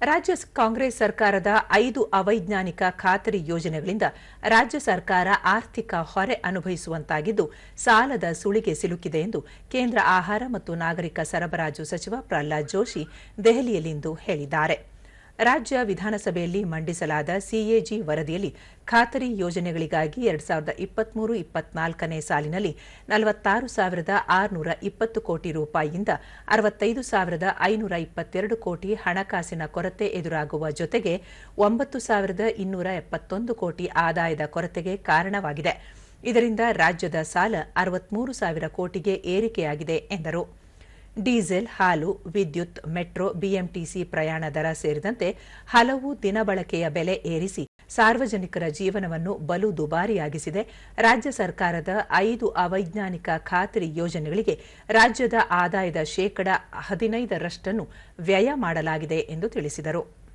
ರಾಜ್ಯ ಕಾಂಗ್ರೆಸ್ ಸರ್ಕಾರದ ಐದು ಅವೈಜ್ಞಾನಿಕ ಖಾತರಿ ಯೋಜನೆಗಳಿಂದ ರಾಜ್ಯ ಸರ್ಕಾರ ಆರ್ಥಿಕ ಹೊರೆ ಅನುಭವಿಸುವಂತಾಗಿದ್ದು, ಸಾಲದ ಸುಳಿಗೆ ಸಿಲುಕಿದೆ ಎಂದು ಕೇಂದ್ರ ಆಹಾರ ಮತ್ತು ನಾಗರಿಕ ಸರಬರಾಜು ಸಚಿವ ಪ್ರಹ್ಲಾದ್ ಜೋಶಿ ದೆಹಲಿಯಲ್ಲಿಂದು ಹೇಳಿದ್ದಾರೆ. ರಾಜ್ಯ ವಿಧಾನಸಭೆಯಲ್ಲಿ ಮಂಡಿಸಲಾದ ಸಿಎಜಿ ವರದಿಯಲ್ಲಿ ಖಾತರಿ ಯೋಜನೆಗಳಿಗಾಗಿ ಎರಡ್ ಸಾವಿರದ ಇಪ್ಪತ್ಮೂರು, ಇಪ್ಪತ್ನಾಲ್ಕನೇ ಸಾಲಿನಲ್ಲಿ ನಲವತ್ತಾರು ಸಾವಿರದ ಆರುನೂರ ಇಪ್ಪತ್ತು ಕೋಟಿ ರೂಪಾಯಿಯಿಂದ ಅರವತ್ತೈದು ಸಾವಿರದ ಐನೂರ ಇಪ್ಪತ್ತೆರಡು ಕೋಟಿ ಹಣಕಾಸಿನ ಕೊರತೆ ಎದುರಾಗುವ ಜೊತೆಗೆ ಒಂಬತ್ತು ಸಾವಿರದ ಇನ್ನೂರ ಎಪ್ಪತ್ತೊಂದು ಕೋಟಿ ಆದಾಯದ ಕೊರತೆಗೆ ಕಾರಣವಾಗಿದೆ. ಇದರಿಂದ ರಾಜ್ಯದ ಸಾಲ ಅರವತ್ಮೂರು ಸಾವಿರ ಕೋಟಿಗೆ ಏರಿಕೆಯಾಗಿದೆ, ಎಂದರು. ಡೀಸೆಲ್, ಹಾಲು, ವಿದ್ಯುತ್, ಮೆಟ್ರೋ, ಬಿಎಂಟಿಸಿ ಪ್ರಯಾಣ ದರ ಸೇರಿದಂತೆ ಹಲವು ದಿನಬಳಕೆಯ ಬೆಲೆ ಏರಿಸಿ ಸಾರ್ವಜನಿಕರ ಜೀವನವನ್ನು ಬಲು ದುಬಾರಿಯಾಗಿಸಿದೆ. ರಾಜ್ಯ ಸರ್ಕಾರದ ಐದು ಅವೈಜ್ಞಾನಿಕ ಖಾತರಿ ಯೋಜನೆಗಳಿಗೆ ರಾಜ್ಯದ ಆದಾಯದ ಶೇಕಡ ಹದಿನೈದರಷ್ಟನ್ನು ವ್ಯಯ ಮಾಡಲಾಗಿದೆ ಎಂದು ತಿಳಿಸಿದರು.